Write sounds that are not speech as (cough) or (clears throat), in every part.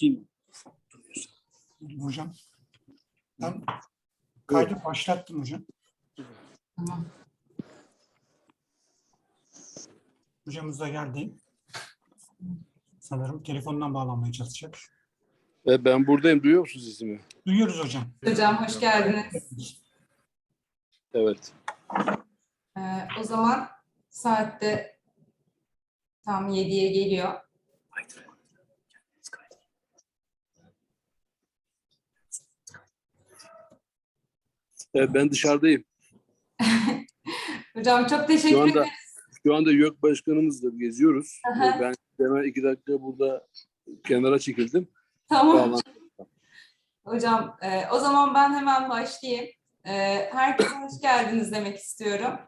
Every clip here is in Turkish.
Değil mi? Hocam. Ben kaydı başlattım hocam. Tamam. Hocamız da geldi. Sanırım telefondan bağlanmaya çalışacak. E, ben buradayım. Duyuyor musunuz sesimi? Duyuyoruz hocam. Hocam hoş geldiniz. Evet. Ee, o zaman saatte tam 7'ye geliyor. E, ben dışarıdayım. (laughs) Hocam çok teşekkür Şu anda ederim. şu anda YÖK başkanımızla geziyoruz. Aha. E, ben hemen iki dakika burada kenara çekildim. Tamam. Bağlan- Hocam e, o zaman ben hemen başlayayım. E, herkese hoş geldiniz demek istiyorum.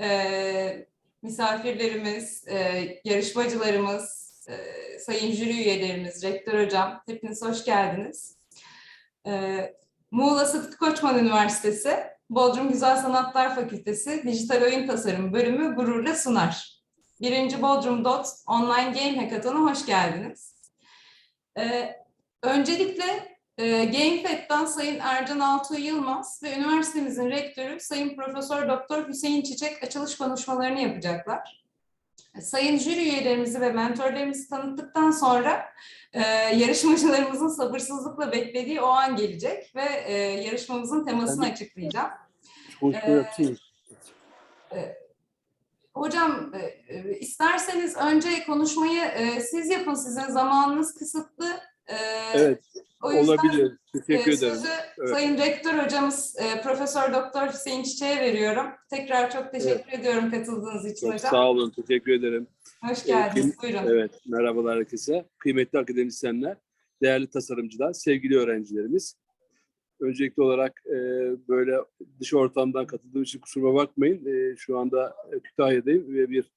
E, misafirlerimiz, e, yarışmacılarımız, e, sayın jüri üyelerimiz, rektör hocam hepiniz hoş geldiniz. E, Muğla Sıtkı Koçman Üniversitesi, Bodrum Güzel Sanatlar Fakültesi Dijital Oyun Tasarım bölümü gururla sunar. Birinci Bodrum Dot Online Game Hackathon'a hoş geldiniz. E, öncelikle e, GameFed'den Sayın Ercan Altuğ Yılmaz ve üniversitemizin rektörü Sayın Profesör Doktor Hüseyin Çiçek açılış konuşmalarını yapacaklar. Sayın jüri üyelerimizi ve mentorlarımızı tanıttıktan sonra e, yarışmacılarımızın sabırsızlıkla beklediği o an gelecek ve e, yarışmamızın temasını Ben açıklayacağım. Ee. Hocam e, e, isterseniz önce konuşmayı e, siz yapın. Sizin zamanınız kısıtlı. E, Evet. o yüzden- Olabilir. Teşekkür Ee, ederim. Sözü Evet. Sayın Rektör Hocamız e, Profesör Doktor Hüseyin Çiçek'e veriyorum. Tekrar çok teşekkür ediyorum katıldığınız için Çok hocam. sağ olun. Teşekkür ederim. Hoş geldiniz. Ee, Buyurun. Evet. Merhabalar herkese. Kıymetli akademisyenler, değerli tasarımcılar, sevgili öğrencilerimiz. Öncelikli olarak e, böyle dış ortamdan katıldığım için kusuruma bakmayın. E, şu anda e, Kütahya'dayım ve bir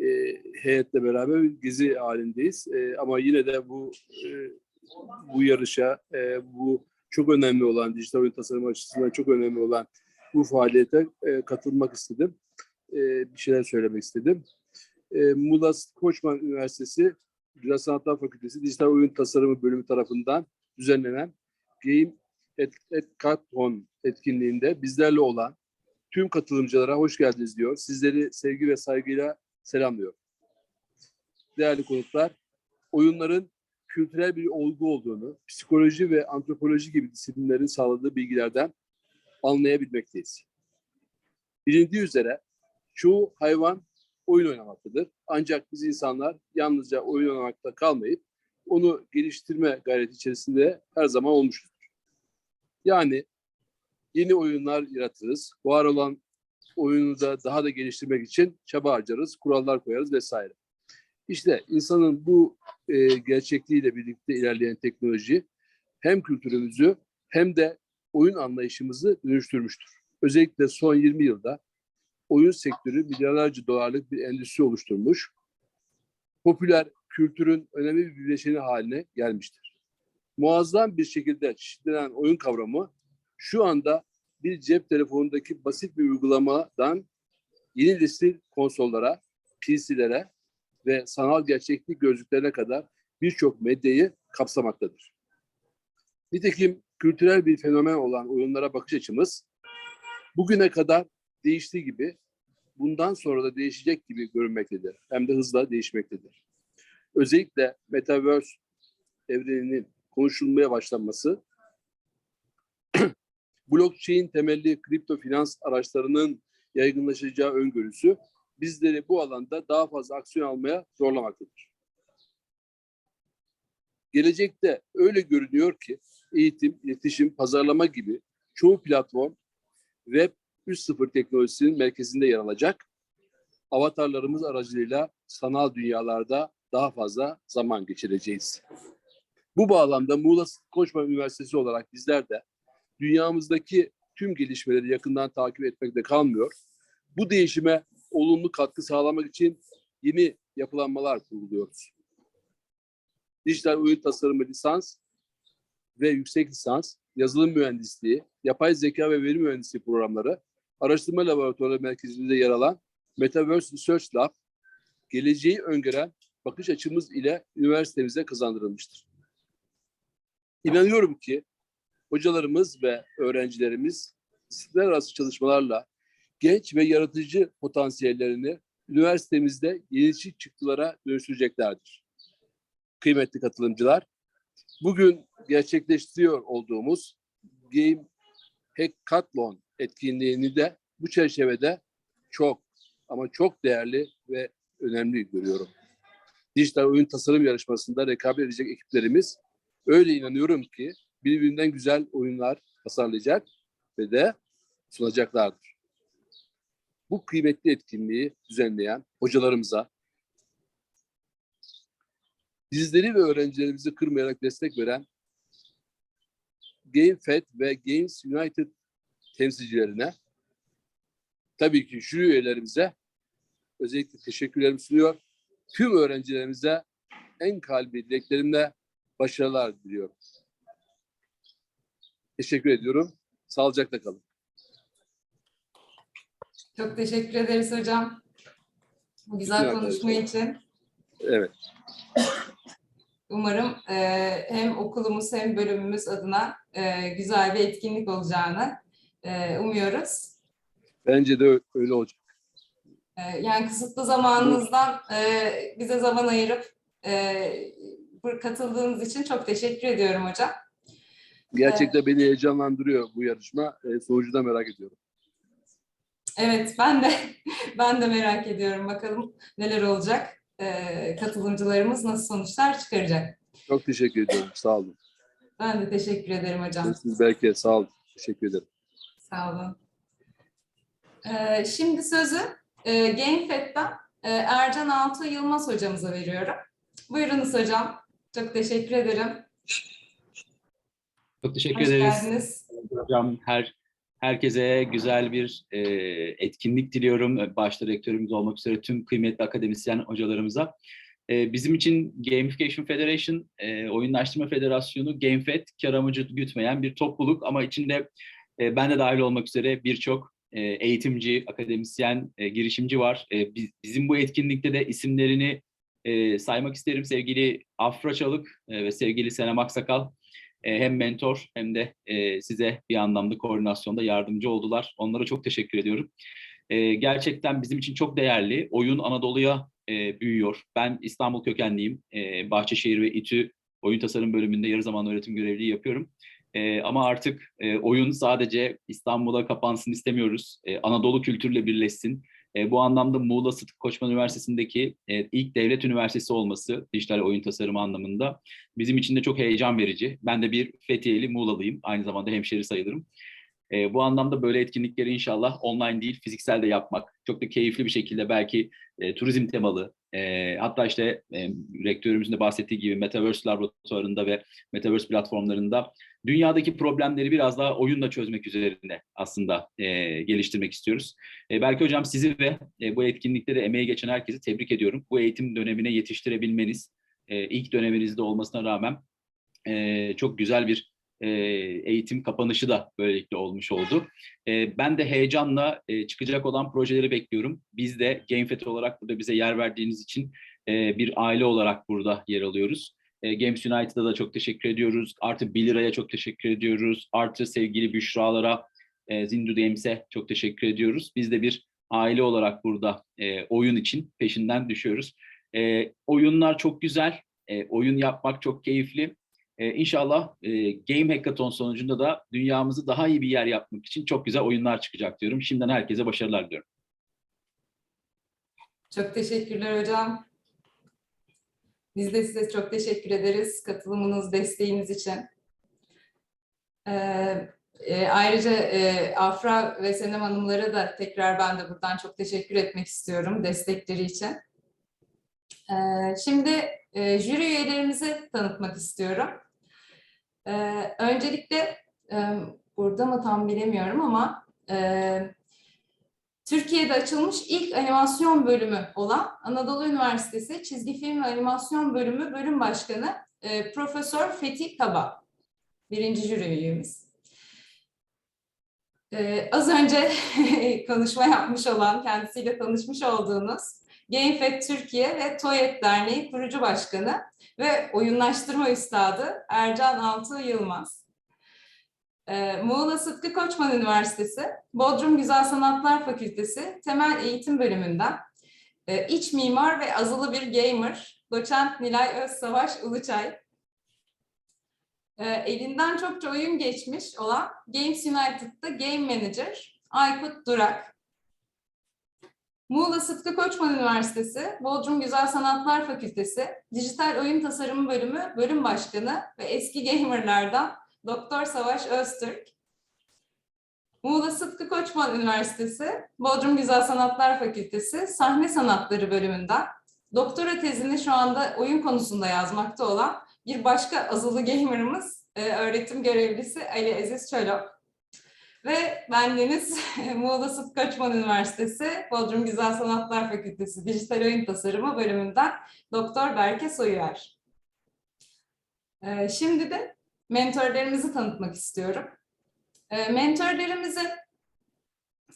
e, heyetle beraber bir gezi halindeyiz. E, ama yine de bu e, bu yarışa, e, bu çok önemli olan, dijital oyun tasarımı açısından çok önemli olan bu faaliyete e, katılmak istedim. E, bir şeyler söylemek istedim. E, Muğla Koçman Üniversitesi Güzel Sanatlar Fakültesi Dijital Oyun Tasarımı Bölümü tarafından düzenlenen Game et, et Hackathon etkinliğinde bizlerle olan tüm katılımcılara hoş geldiniz diyor. Sizleri sevgi ve saygıyla selamlıyor. Değerli konuklar, oyunların kültürel bir olgu olduğunu, psikoloji ve antropoloji gibi disiplinlerin sağladığı bilgilerden anlayabilmekteyiz. Bilindiği üzere çoğu hayvan oyun oynamaktadır. Ancak biz insanlar yalnızca oyun oynamakta kalmayıp onu geliştirme gayreti içerisinde her zaman olmuşuzdur. Yani yeni oyunlar yaratırız. Var olan oyunu da daha da geliştirmek için çaba harcarız, kurallar koyarız vesaire. İşte insanın bu e, gerçekliğiyle birlikte ilerleyen teknoloji hem kültürümüzü hem de oyun anlayışımızı dönüştürmüştür. Özellikle son 20 yılda oyun sektörü milyarlarca dolarlık bir endüstri oluşturmuş. Popüler kültürün önemli bir bileşeni haline gelmiştir. Muazzam bir şekilde çeşitlenen oyun kavramı şu anda bir cep telefonundaki basit bir uygulamadan yeni nesil konsollara, PC'lere ve sanal gerçeklik gözlüklerine kadar birçok medyayı kapsamaktadır. Nitekim kültürel bir fenomen olan oyunlara bakış açımız bugüne kadar değiştiği gibi bundan sonra da değişecek gibi görünmektedir. Hem de hızla değişmektedir. Özellikle Metaverse evreninin konuşulmaya başlanması, (clears throat) blockchain temelli kripto finans araçlarının yaygınlaşacağı öngörüsü bizleri bu alanda daha fazla aksiyon almaya zorlamaktadır. Gelecekte öyle görünüyor ki eğitim, iletişim, pazarlama gibi çoğu platform web 3.0 teknolojisinin merkezinde yer alacak. Avatarlarımız aracılığıyla sanal dünyalarda daha fazla zaman geçireceğiz. Bu bağlamda Muğla Koçman Üniversitesi olarak bizler de dünyamızdaki tüm gelişmeleri yakından takip etmekte kalmıyor. Bu değişime olumlu katkı sağlamak için yeni yapılanmalar kurguluyoruz. Dijital oyun tasarımı lisans ve yüksek lisans, yazılım mühendisliği, yapay zeka ve veri mühendisliği programları, araştırma laboratuvarı merkezinde yer alan Metaverse Research Lab, geleceği öngören bakış açımız ile üniversitemize kazandırılmıştır. İnanıyorum ki hocalarımız ve öğrencilerimiz disiplinler arası çalışmalarla genç ve yaratıcı potansiyellerini üniversitemizde yenilikçi çıktılara dönüştüreceklerdir. Kıymetli katılımcılar, bugün gerçekleştiriyor olduğumuz Game Hackathon etkinliğini de bu çerçevede çok ama çok değerli ve önemli görüyorum. Dijital oyun tasarım yarışmasında rekabet edecek ekiplerimiz öyle inanıyorum ki birbirinden güzel oyunlar tasarlayacak ve de sunacaklardır. Bu kıymetli etkinliği düzenleyen hocalarımıza, bizleri ve öğrencilerimizi kırmayarak destek veren GameFed ve Games United temsilcilerine, tabii ki jüri üyelerimize özellikle teşekkürlerimi sunuyor. Tüm öğrencilerimize en kalbi dileklerimle başarılar diliyorum. Teşekkür ediyorum. Sağlıcakla kalın. Çok teşekkür ederiz hocam. Bu güzel Rica ederim. konuşma için. Evet. Umarım e, hem okulumuz hem bölümümüz adına e, güzel bir etkinlik olacağını e, umuyoruz. Bence de öyle olacak. E, yani kısıtlı zamanınızdan e, bize zaman ayırıp e, katıldığınız için çok teşekkür ediyorum hocam. Gerçekten beni heyecanlandırıyor bu yarışma. E, sonucu da merak ediyorum. Evet, ben de (laughs) ben de merak ediyorum. Bakalım neler olacak. E, katılımcılarımız nasıl sonuçlar çıkaracak. Çok teşekkür ediyorum. Sağ olun. Ben de teşekkür ederim hocam. Siz belki sağ olun. Teşekkür ederim. Sağ olun. Ee, şimdi sözü e, GameFed'den e, Ercan Altı Yılmaz hocamıza veriyorum. Buyurunuz hocam. Çok teşekkür ederim. Çok teşekkür Hoş ederiz geldiniz. hocam. Her herkese güzel bir e, etkinlik diliyorum. E, Başta rektörümüz olmak üzere tüm kıymetli akademisyen hocalarımıza. E, bizim için Gamification Federation, e, Oyunlaştırma Federasyonu, GameFed kar amacı gütmeyen bir topluluk ama içinde e, ben de dahil olmak üzere birçok e, eğitimci, akademisyen, e, girişimci var. E, biz- bizim bu etkinlikte de isimlerini e, saymak isterim. Sevgili Afra Çalık e, ve sevgili Senem Aksakal e, hem mentor hem de e, size bir anlamda koordinasyonda yardımcı oldular. Onlara çok teşekkür ediyorum. E, gerçekten bizim için çok değerli. Oyun Anadolu'ya büyüyor. Ben İstanbul kökenliyim. Bahçeşehir ve İTÜ oyun tasarım bölümünde yarı zamanlı öğretim görevliliği yapıyorum. Ama artık oyun sadece İstanbul'a kapansın istemiyoruz. Anadolu kültürle birleşsin. E, bu anlamda Muğla Sıtkı Koçman Üniversitesi'ndeki e, ilk devlet üniversitesi olması dijital oyun tasarımı anlamında bizim için de çok heyecan verici. Ben de bir Fethiyeli Muğla'lıyım. Aynı zamanda hemşeri sayılırım. E, bu anlamda böyle etkinlikleri inşallah online değil fiziksel de yapmak. Çok da keyifli bir şekilde belki e, turizm temalı. e, hatta işte e, rektörümüzün de bahsettiği gibi Metaverse laboratuvarında ve Metaverse platformlarında dünyadaki problemleri biraz daha oyunla çözmek üzerine aslında e, geliştirmek istiyoruz. E, belki hocam sizi ve e, bu etkinlikte de emeği geçen herkesi tebrik ediyorum. Bu eğitim dönemine yetiştirebilmeniz, e, ilk döneminizde olmasına rağmen e, çok güzel bir e, eğitim kapanışı da böylelikle olmuş oldu. E, ben de heyecanla e, çıkacak olan projeleri bekliyorum. Biz de GameFed olarak burada bize yer verdiğiniz için bir aile olarak burada yer alıyoruz. Games United'a da çok teşekkür ediyoruz. Artı 1 liraya çok teşekkür ediyoruz. Artı sevgili Büşralara, Zindu Games'e çok teşekkür ediyoruz. Biz de bir aile olarak burada oyun için peşinden düşüyoruz. Oyunlar çok güzel. Oyun yapmak çok keyifli. E, inşallah e, Game Hackathon sonucunda da dünyamızı daha iyi bir yer yapmak için çok güzel oyunlar çıkacak diyorum. Şimdiden herkese başarılar diliyorum. Çok teşekkürler hocam. Biz de size çok teşekkür ederiz katılımınız, desteğiniz için. Ee, e, ayrıca e, Afra ve Senem Hanımlara da tekrar ben de buradan çok teşekkür etmek istiyorum destekleri için. Ee, şimdi e, jüri üyelerimizi tanıtmak istiyorum. Ee, öncelikle e, burada mı tam bilemiyorum ama e, Türkiye'de açılmış ilk animasyon bölümü olan Anadolu Üniversitesi Çizgi Film ve Animasyon Bölümü Bölüm Başkanı e, Profesör Fethi Kaba. Birinci jüri üyemiz. E, az önce (laughs) konuşma yapmış olan, kendisiyle tanışmış olduğunuz GameFed Türkiye ve TOYET Derneği kurucu başkanı ve oyunlaştırma üstadı Ercan Altuğ Yılmaz. Ee, Muğla Sıtkı Koçman Üniversitesi, Bodrum Güzel Sanatlar Fakültesi Temel Eğitim Bölümünden e, iç mimar ve azılı bir gamer, doçent Nilay Özsavaş Uluçay. E, elinden çokça oyun geçmiş olan Games United'da Game Manager Aykut Durak. Muğla Sıtkı Koçman Üniversitesi, Bodrum Güzel Sanatlar Fakültesi, Dijital Oyun Tasarımı Bölümü Bölüm Başkanı ve eski gamerlardan Doktor Savaş Öztürk. Muğla Sıtkı Koçman Üniversitesi, Bodrum Güzel Sanatlar Fakültesi Sahne Sanatları bölümünden doktora tezini şu anda oyun konusunda yazmakta olan bir başka azılı gamerımız, e, öğretim görevlisi Ali Aziz Çolok. Ve bendeniz (laughs) Muğla Sıtkı Koçman Üniversitesi, Bodrum Güzel Sanatlar Fakültesi Dijital Oyun Tasarımı bölümünden Doktor Berke Soyuer. E, Şimdi de mentorlarımızı tanıtmak istiyorum. E, Mentorlarımızın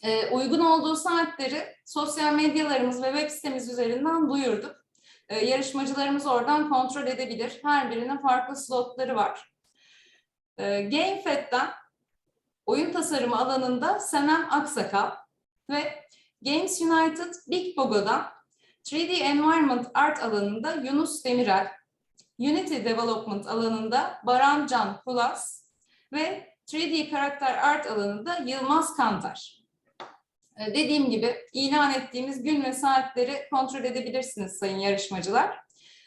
e, uygun olduğu saatleri sosyal medyalarımız ve web sitemiz üzerinden duyurduk. E, Yarışmacılarımız oradan kontrol edebilir. Her birinin farklı slotları var. E, GameFed'den oyun tasarımı alanında Senem Aksakal ve Games United Big Bogo'dan 3D Environment Art alanında Yunus Demirel, Unity Development alanında Baran Can Kulas ve 3D karakter art alanında Yılmaz Kantar. Ee, Dediğim gibi ilan ettiğimiz gün ve saatleri kontrol edebilirsiniz sayın yarışmacılar.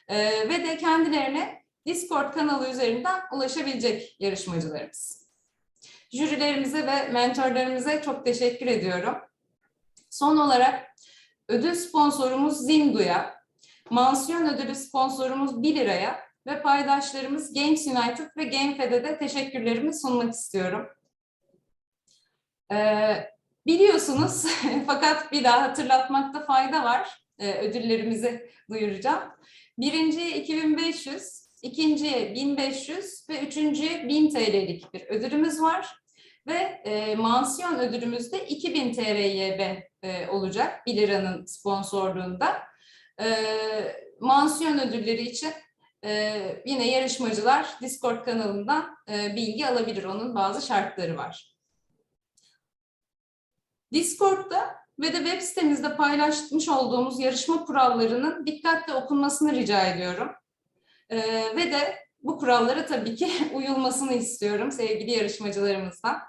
Ee, ve de kendilerine Discord kanalı üzerinden ulaşabilecek yarışmacılarımız. Jürilerimize ve mentorlarımıza çok teşekkür ediyorum. Son olarak ödül sponsorumuz Zindu'ya, mansiyon ödülü sponsorumuz 1 liraya ve paydaşlarımız Games United ve GameFed'e de teşekkürlerimi sunmak istiyorum. Ee, biliyorsunuz (laughs) fakat bir daha hatırlatmakta fayda var. Ee, ödüllerimizi duyuracağım. Birinciye 2500, ikinciye 1500 ve üçüncüye 1000 TL'lik bir ödülümüz var. Ve e, mansiyon ödülümüz de 2000 TL'ye e, olacak 1 liranın sponsorluğunda. E, mansiyon ödülleri için ee, yine yarışmacılar Discord kanalından e, bilgi alabilir. Onun bazı şartları var. Discord'da ve de web sitemizde paylaşmış olduğumuz yarışma kurallarının dikkatle okunmasını rica ediyorum. Ee, ve de bu kurallara tabii ki (laughs) uyulmasını istiyorum sevgili yarışmacılarımızdan.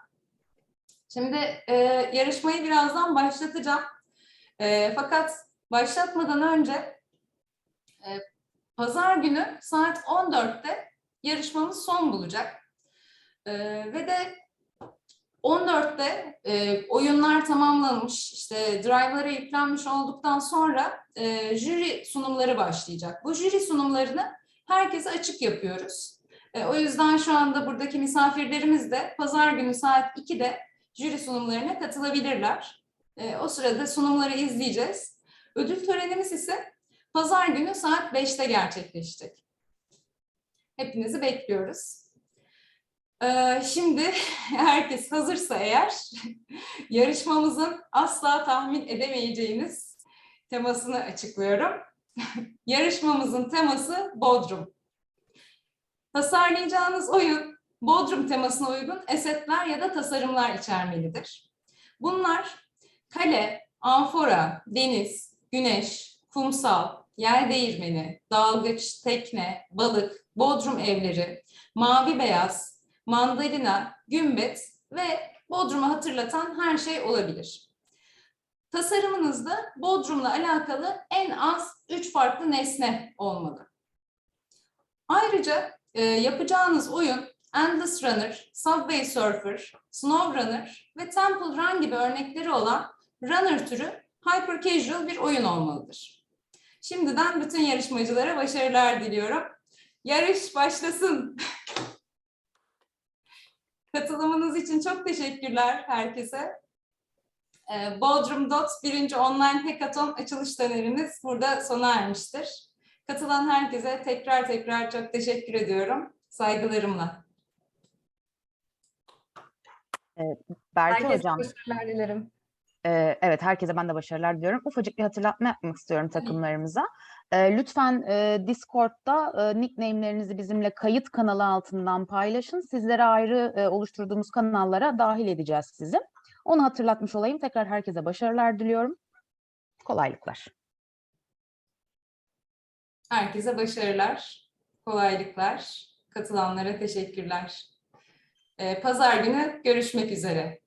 Şimdi e, yarışmayı birazdan başlatacağım. E, fakat başlatmadan önce e, Pazar günü saat 14'te yarışmamız son bulacak. Ee, ve de 14'te e, oyunlar tamamlanmış, işte drive'lara yüklenmiş olduktan sonra e, jüri sunumları başlayacak. Bu jüri sunumlarını herkese açık yapıyoruz. E, o yüzden şu anda buradaki misafirlerimiz de pazar günü saat 2'de jüri sunumlarına katılabilirler. E, o sırada sunumları izleyeceğiz. Ödül törenimiz ise Pazar günü saat 5'te gerçekleşecek. Hepinizi bekliyoruz. Ee, şimdi (laughs) herkes hazırsa eğer (laughs) yarışmamızın asla tahmin edemeyeceğiniz temasını açıklıyorum. (laughs) Yarışmamızın teması Bodrum. Tasarlayacağınız oyun Bodrum temasına uygun esetler ya da tasarımlar içermelidir. Bunlar kale, amfora, deniz, güneş, kumsal, yer değirmeni, dalgıç, tekne, balık, bodrum evleri, mavi beyaz, mandalina, gümbet ve bodrumu hatırlatan her şey olabilir. Tasarımınızda bodrumla alakalı en az üç farklı nesne olmalı. Ayrıca e, yapacağınız oyun Endless Runner, Subway Surfer, Snow Runner ve Temple Run gibi örnekleri olan runner türü hyper casual bir oyun olmalıdır. Şimdiden bütün yarışmacılara başarılar diliyorum. Yarış başlasın. (laughs) Katılımınız için çok teşekkürler herkese. Ee, Bodrum Dot birinci online hackathon açılış dönemimiz burada sona ermiştir. Katılan herkese tekrar tekrar çok teşekkür ediyorum. Saygılarımla. Berke Herkese Hocam, başarılar dilerim. Ee, evet, herkese ben de başarılar diliyorum. Ufacık bir hatırlatma yapmak istiyorum takımlarımıza. Ee, lütfen e, Discord'da e, nickname'lerinizi bizimle kayıt kanalı altından paylaşın. Sizlere ayrı e, oluşturduğumuz kanallara dahil edeceğiz sizi. Onu hatırlatmış olayım. Tekrar herkese başarılar diliyorum. Kolaylıklar. Herkese başarılar, kolaylıklar. Katılanlara teşekkürler. Ee, Pazar günü görüşmek üzere.